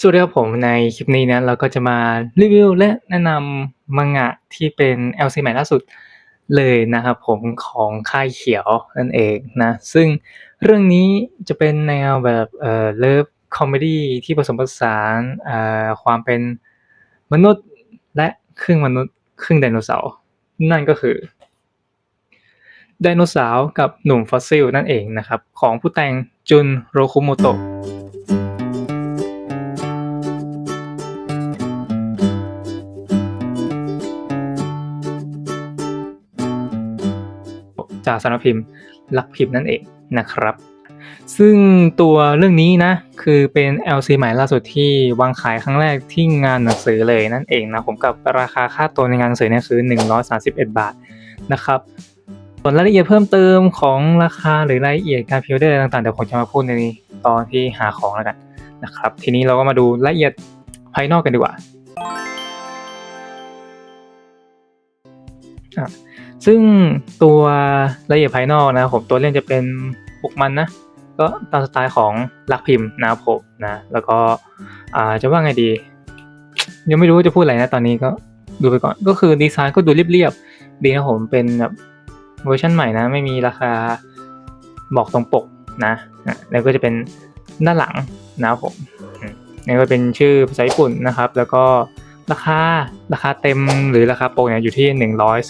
สวัสดีครับผมในคลิปนี้นะเราก็จะมารีวิวและแนะนำมังงะที่เป็น LC ใหม่ล่าสุดเลยนะครับผมของค่ายเขียวนั่นเองนะ ซึ่งเรื่องนี้จะเป็นแนวแบบเอ่อเลิฟคอมเมดี้ที่ผสมผสานเอ่อความเป็นมนุษย์และครึ่งมนุษย์ครึ่งไดโนเสาร์นั่นก็คือไดโนเสาร์กับหนุ่มฟอสซิลนั่นเองนะครับ ของผู้แต่งจุนโรคุโมโตะ จากสำนักพิมพ์ลักพิมพ์นั่นเองนะครับ ซึ่งตัวเรื่องนี้นะ คือเป็น LC ใหม่ล่าสุดที่วางขายครั้งแรกที่งานหนังสือเลยนั่นเองนะ ผมกับราคาค่าตัวในงานหนังสือเนี่ยคือ 131 บาทนะครับส่วนรายละเอียดเพิ่มเติมของราคาหรือรายละเอียดการพิมพ์ได้อะไรต่างๆเดี๋ยวผมจะมาพูดในตอนที่หาของแล้วกันนะครับ ทีนี้เราก็มาดูรายละเอียดภายนอกกันดีกว่า ซึ่งตัวรายละเอียดภายนอกนะครับผมตัวเล่นจะเป็นปกมันนะก็ตามสไตล์ของลักพิมพ์นะครับผมนะแล้วก็จะว่าไงดี ยังไม่รู้ว่าจะพูดอะไรนะตอนนี้ก็ดูไปก่อนก็คือดีไซน์ก็ดูเรียบๆดีนะผมเป็นแบบเวอร์ชันใหม่นะ ไม่มีราคาบอกตรงปกนะแล้วก็จะเป็นด้านหลังนะครับผมนี่ก็เป็นชื่อภาษาญี่ปุ่นนะครับ แล้วก็ราคาราคาเต็มหรือราคาปกเนี่ยอยู่ที่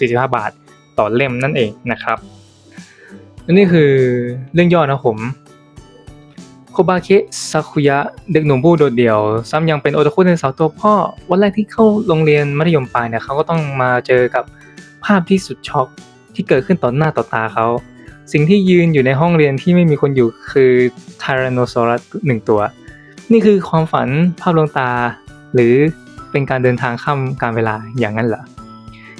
145 บาท ต่อเล่มนั่นเองนะครับนนี้คือเรื่องย่อนะผมโคบาเคะซาคุยะเด็กหนุ่มผู้โดดเดี่ยว ซ้ำยังเป็นโอตาคุในสาวตัวพ่อ วันแรกที่เข้าโรงเรียนมัธยมปลายเนี่ยเขาก็ต้องมาเจอกับภาพที่สุดช็อกที่เกิดขึ้นต่อหน้าต่อตาเขา สิ่งที่ยืนอยู่ในห้องเรียนที่ไม่มีคนอยู่คือทารานโนซอรัสหนึ่งตัว นี่คือความฝันภาพลวงตา หรือเป็นการเดินทางข้ามการเวลาอย่างนั้นเหรอ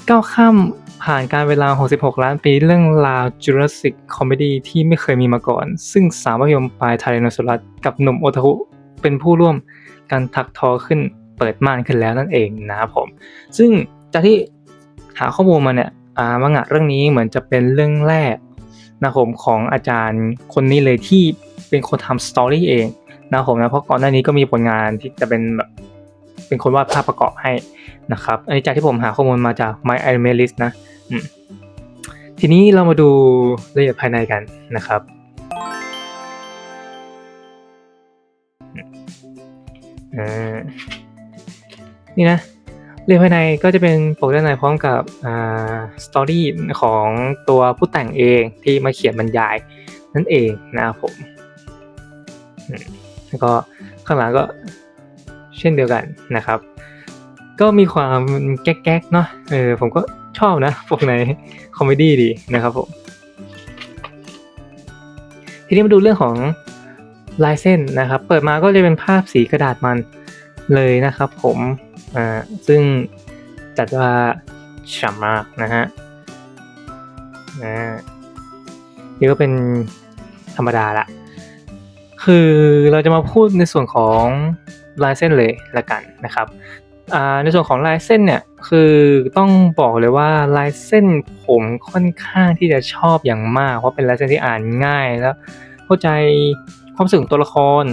ก้าวข้าม ผ่านการเวลา 66 ล้านปีเรื่องราว Jurassic Comedy ที่ไม่เคยมีมาก่อน ซึ่งสามพยมปลายไทรโนซอรัสกับหนุ่มโอตาคุเป็นผู้ร่วมการถักทอขึ้นเปิดม่านขึ้นแล้วนั่นเองนะครับผม ซึ่งจากที่หาข้อมูลมาเนี่ยมังงะเรื่องนี้เหมือนจะเป็นเรื่องแรกนะครับผมของอาจารย์คนนี้เลยที่เป็นคนทำสตอรี่เองนะครับผมนะเพราะก่อนหน้านี้ก็มีผลงานที่จะเป็นแบบเป็นคนวาดภาพประกอบให้นะครับ อันนี้จากที่ผมหาข้อมูลมาจาก My Anime List นะ ทีนี้เรามาดูรายละเอียดภายในกันนะครับ นี่นะเรื่องภายในก็จะเป็นปกด้านในพร้อมกับสตอรี่ของตัวผู้แต่งเองที่มาเขียนบรรยายนั่นเองนะครับผมอืมแล้วก็ข้างหลังก็เช่นเดียวกันนะครับ ก็มีความแก๊กๆเนาะเออผมก็ ชอบนะพวกในคอมเมดี้ดีนะครับผมทีนี้มาดูเรื่องของลายเส้นนะครับ เปิดมาก็จะเป็นภาพสีกระดาษมันเลยนะครับ ผมอ่าซึ่งจัดว่าฉ่ำมากนะฮะอ่านี่ก็เป็นธรรมดาละคือเราจะมาพูดในส่วนของลายเส้นเลยละกันนะครับ ในส่วนของลายเส้นเนี่ยคือต้องบอกเลยว่าลายเส้นผมค่อนข้างที่จะชอบอย่างมากเพราะเป็นลายเส้นที่อ่านง่ายแล้ว เข้าใจความรู้สึกของตัวละคร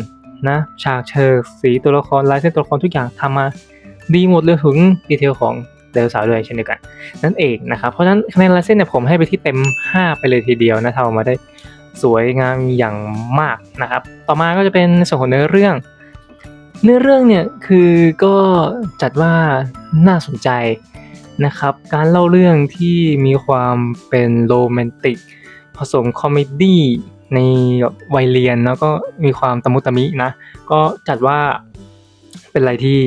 นะฉากเชิงสีตัวละครลายเส้นตัวละครทุกอย่างทำมาดีหมดเลยถึงดีเทลของเดลสาวด้วยเช่นเดียวกันนั่นเองนะครับเพราะฉะนั้นคะแนนลายเส้นเนี่ยผมให้ไปที่เต็ม 5 ไปเลยทีเดียวนะทำออกมาได้สวยงามอย่างมากนะครับ ต่อมาก็จะเป็นส่วนของเนื้อเรื่อง เนื้อเรื่องเนี่ยคือก็จัดว่าน่าสนใจนะครับ การเล่าเรื่องที่มีความเป็นโรแมนติก ผสมคอมเมดี้ในวัยเรียนแล้วก็มีความตะมุตะมินะ ก็จัดว่าเป็นอะไรที่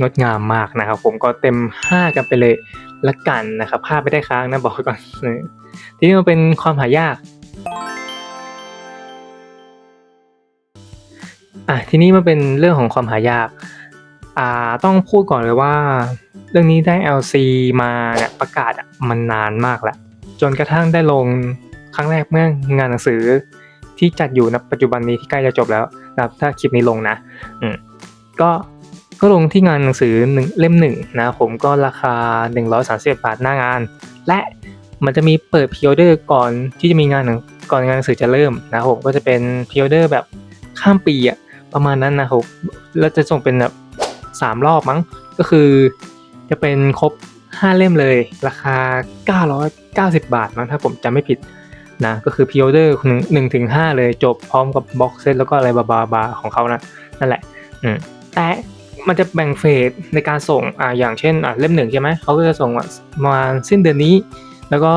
งดงามมากนะครับ ผมก็เต็ม 5 กันไปเลยละกันนะครับภาพไม่ได้ค้างนะบอกก่อนทีนี้มันเป็นความหายาก อะทีนี้มาเป็นเรื่องของความหายากอ่าต้องพูดก่อนเลยว่า เรื่องนี้ได้ LC มาเนี่ยประกาศอะมันนานมากแล้วจนกระทั่งได้ลงครั้งแรกเมื่องานหนังสือที่จัดอยู่นะปัจจุบันนี้ที่ใกล้จะจบแล้วนะครับถ้าคลิปนี้ลงนะอืมก็ก็ลงที่งานหนังสือหนึ่งเล่มหนึ่งนะผมก็ราคา 131บาทหน้างาน และมันจะมีเปิดพิออเดอร์ก่อนที่จะมีงานหนังก่อนงานหนังสือจะเริ่มนะผมก็จะเป็นพิออเดอร์แบบข้ามปีอะ ประมาณนั้นนะครับแล้วจะส่งเป็นแบบสามรอบมั้ง ก็คือจะเป็นครบ 5 เล่มเลย ราคา 990 บาทมั้งถ้าผมจำไม่ผิดนะก็คือพิออเดอร์หนึ่งถึงห้าเลยจบพร้อมกับบ็อกเซตแล้วก็อะไรบาบาบาของเขานะนั่นแหละอืมแต่มันจะแบ่งเฟสในการส่งอ่าอย่างเช่นอ่าเล่มหนึ่งใช่ไหมเขาก็จะส่งมาสิ้นเดือนนี้ แล้วก็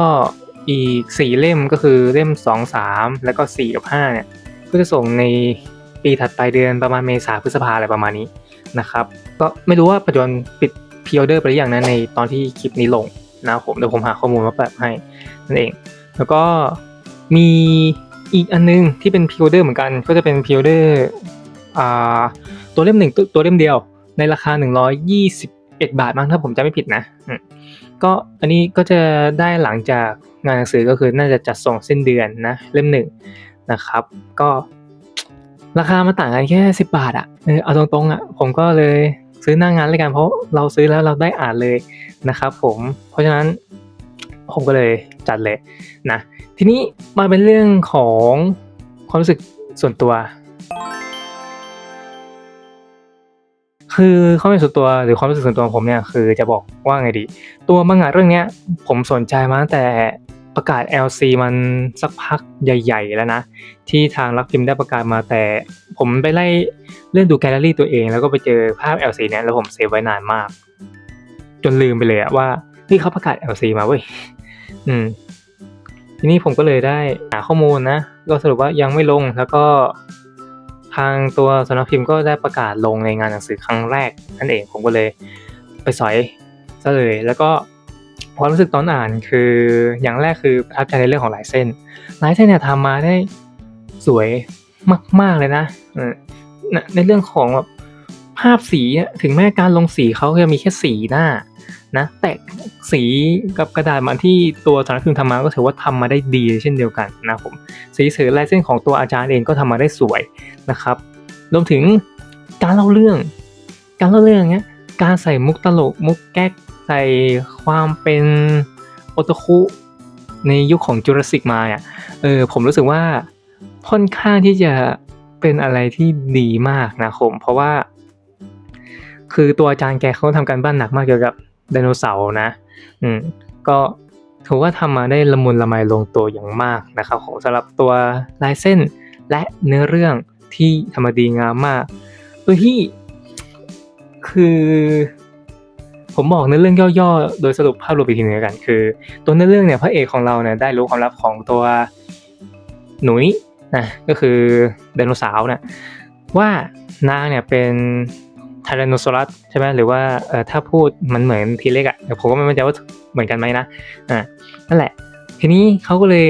อีก 4 เล่มก็คือเล่ม 2 3 แล้วก็4กับ5เนี่ยก็จะส่งใน ปีถัดไปเดือนประมาณเมษาพฤษภาอะไรประมาณนี้นะครับ ก็ไม่รู้ว่าปัจจุบันปิดพิออเดอร์ไปหรือยังนะในตอนที่คลิปนี้ลงนะครับผมเดี๋ยวผมหาข้อมูลมาแบบให้นั่นเอง แล้วก็มีอีกอันนึงที่เป็นพิออเดอร์เหมือนกัน ก็จะเป็นพิออเดอร์อ่าตัวเล่มหนึ่งตัวเล่มเดียว ในราคา 121 บาทมั้งถ้าผมจำไม่ผิดนะก็อันนี้ก็จะได้หลังจากงานหนังสือก็คือน่าจะจัดส่งสิ้นเดือนนะเล่มหนึ่งนะครับ ก็ ราคามันต่างกันแค่ 10 บาทอะเออเอาตรงๆอะผมก็เลยซื้อหน้างงานเลยกันเพราะเราซื้อแล้วเราได้อ่านเลยนะครับผมเพราะฉะนั้นผมก็เลยจัดเลยนะทีนี้มาเป็นเรื่องของความรู้สึกส่วนตัว คือความรู้สึกส่วนตัวหรือความรู้สึกส่วนตัวของผมเนี่ยคือจะบอกว่าไงดี ตัวมังงะเรื่องเนี้ยผมสนใจมาตั้งแต่ ประกาศ LC มันสักพักใหญ่ ๆ แล้วนะ ที่ทางรักพิมพ์ได้ประกาศมาแต่ ผมไปไล่เลื่อนดูแกลเลอรี่ตัวเอง แล้วก็ไปเจอภาพ LC เนี่ยแล้วผมเซฟไว้นานมาก จนลืมไปเลยอะว่าเฮ้ยเขาประกาศ LC มาเว้ยอืม ทีนี้ผมก็เลยได้หาข้อมูลนะ ก็สรุปว่ายังไม่ลงแล้วก็ทางตัวสำนักพิมพ์ก็ได้ประกาศลงในงานหนังสือครั้งแรกนั่นเองผมก็เลยไปสอยซะเลยแล้วก็ ความรู้สึกตอนอ่านคืออย่างแรกคือประทับใจในเรื่องของลายเส้นลายเส้นเนี่ยทำมาได้สวยมาก ๆเลยนะในเรื่องของแบบภาพสีถึงแม้การลงสีเขาจะมีแค่สีหน้านะแต่สีกับกระดาษมันที่ตัวสารพิมพ์ทำมาก็ถือว่าทำมาได้ดีเช่นเดียวกันนะผมสีเสือลายเส้นของตัวอาจารย์เองก็ทำมาได้สวยนะครับรวมถึงการเล่าเรื่อง การเล่าเรื่องเนี้ยการใส่มุกตลกมุกแก๊ก ส่ความเป็นโอตคุในยุคของจูราสสิกมาอะเออผมรู้สึกว่าค่อนข้างที่จะเป็นอะไรที่ดีมากนะผมเพราะว่า คือตัวอาจารย์แกเขาทำการบ้านหนักมากเกี่ยวกับไดโนเสาร์นะ อืม ก็ถือว่าทำมาได้ละมุนละไมลงตัวอย่างมากนะครับของสำหรับตัวลายเส้นและเนื้อเรื่องที่ทำมาดีงามมากโดยที่คือ ผมบอกในเรื่องย่อๆ โดยสรุปภาพรวมอีกทีหนึงกัน คือ ตัวเนื้อเรื่องเนี่ยพระเอกของเราเนี่ยได้รู้ความลับของตัวหนุยนะก็คือไดโนเสาร์นะว่านางเนี่ยเป็นไทแรนโนซอรัสใช่ไหมหรือว่าเออถ้าพูดมันเหมือนทีเล็กอะแต่ผมก็ไม่มั่นใจว่าเหมือนกันไหมนะอ่านั่นแหละ ทีนี้เขาก็เลย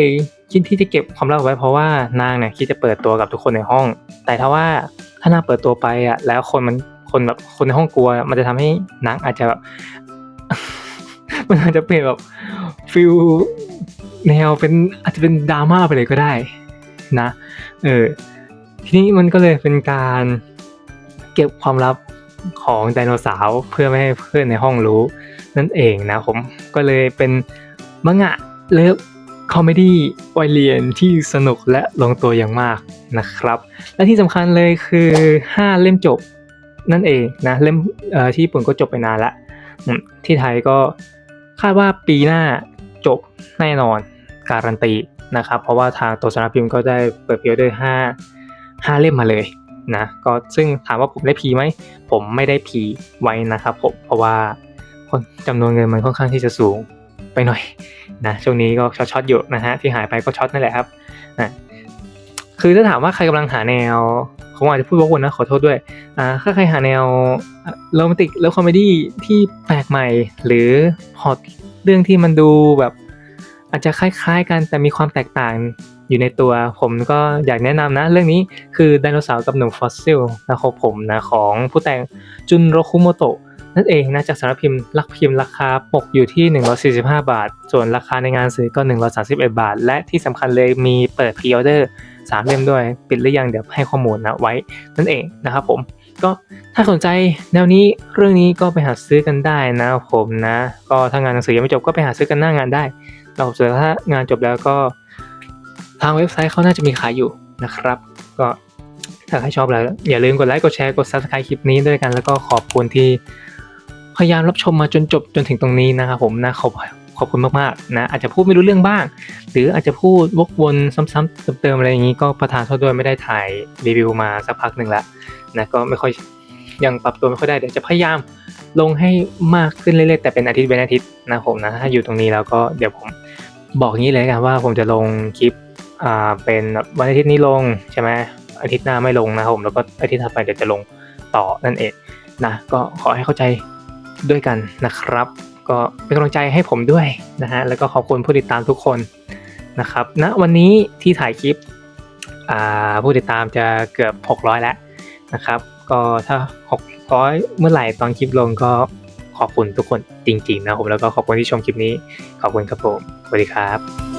คิดที่จะเก็บความลับไว้เพราะว่านางเนี่ยคิดจะเปิดตัวกับทุกคนในห้อง แต่ถ้าว่าถ้านางเปิดตัวไปอะแล้วคนมัน คนแบบคนในห้องกลัว มันจะทำให้นางอาจจะแบบมันอาจจะเปลี่ยนแบบฟิลแนวเป็นอาจจะเป็นดราม่าไปเลยก็ได้นะ เออ ทีนี้มันก็เลยเป็นการเก็บความลับของไดโนเสาร์เพื่อไม่ให้เพื่อนในห้องรู้ นั่นเองนะผมก็เลยเป็นมังงะเลิฟคอมเมดี้วัยเรียนที่สนุกและลงตัวอย่างมากนะครับ และที่สำคัญเลยคือ 5 เล่มจบ นั่นเองนะเล่มที่ญี่ปุ่นก็จบไปนานละที่ไทยก็คาดว่าปีหน้าจบแน่นอนการันตีนะครับ เพราะว่าทางตัวสำนักพิมพ์ก็ได้เปิดพิออเดอร์ห้าห้าเล่มมาเลยนะก็ซึ่งถามว่าผมได้พีไหม ผมไม่ได้พีไว้นะครับผมเพราะว่าจำนวนเงินมันค่อนข้างที่จะสูงไปหน่อยนะช่วงนี้ก็ช็อตๆอยู่นะฮะที่หายไปก็ช็อตนั่นแหละครับนะคือถ้าถามว่าใครกำลังหาแนว ผมอาจจะพูดวกวนนะขอโทษด้วยอ่าถ้าใครหาแนวโรแมนติกแล้วคอมเมดี้ที่แปลกใหม่ หรือพอตเรื่องที่มันดูแบบ อาจจะคล้ายๆ กันแต่มีความแตกต่างอยู่ในตัว ผมก็อยากแนะนำนะ เรื่องนี้คือไดโนเสาร์กับหนุ่มฟอสซิลนะครับผมนะของผู้แต่งจุนโรคุโมโตะนั่นเองนะจากสำนักพิมพ์ลักพิมพ์ราคาปกอยู่ที่ 145 บาท ส่วนราคาในงานซื้อก็ 131 บาท และที่สำคัญเลยมีเปิดพรีออเดอร์ 3 เล่มด้วย ปิดหรือยังเดี๋ยวให้ข้อมูลนะไว้นั่นเองนะครับผมก็ถ้าสนใจแนวนี้เรื่องนี้ก็ไปหาซื้อกันได้นะผมนะ ก็ถ้างานหนังสือยังไม่จบก็ไปหาซื้อกันหน้างานได้เราเจถ้างานจบแล้วก็ ทางเว็บไซต์เขาน่าจะมีขายอยู่นะครับ ก็ถ้าใครชอบแล้วอย่าลืมกดไลค์กดแชร์กด subscribe คลิปนี้ด้วยกันแล้วก็ขอบคุณที่พยายามรับชมมาจนจบจนถึงตรงนี้นะครับผมนะขอบ ขอบคุณมากๆนะอาจจะพูดไม่รู้เรื่องบ้าง หรืออาจจะพูดวกวนซ้ำๆเติมๆอะไรอย่างนี้ก็ประทานโทษด้วยไม่ได้ถ่ายรีวิวมาสักพักหนึ่งแล้วนะก็ไม่ค่อยยังปรับตัวไม่ค่อยได้เดี๋ยวจะพยายามลงให้มากขึ้นเรื่อยๆแต่เป็นอาทิตย์เป็นอาทิตย์นะผมนะถ้าอยู่ตรงนี้แล้วก็เดี๋ยวผมบอกงี้เลยกันว่าผมจะลงคลิปอ่าเป็นวันอาทิตย์นี้ลงใช่ไหมอาทิตย์หน้าไม่ลงนะครับผมแล้วก็อาทิตย์ถัดไปเดี๋ยวจะลงต่อนั่นเองนะก็ขอให้เข้าใจด้วยกันนะครับ ก็เป็นกำลังใจให้ผมด้วยนะฮะแล้วก็ขอบคุณผู้ติดตามทุกคนนะครับณวันนี้ที่ถ่ายคลิปผู้ติดตามจะเกือบ 600 แล้วนะครับ ก็ถ้า 600 เมื่อไหร่ตอนคลิปลงก็ขอบคุณทุกคนจริงๆนะผมแล้วก็ขอบคุณที่ชมคลิปนี้ ขอบคุณครับผมสวัสดีครับ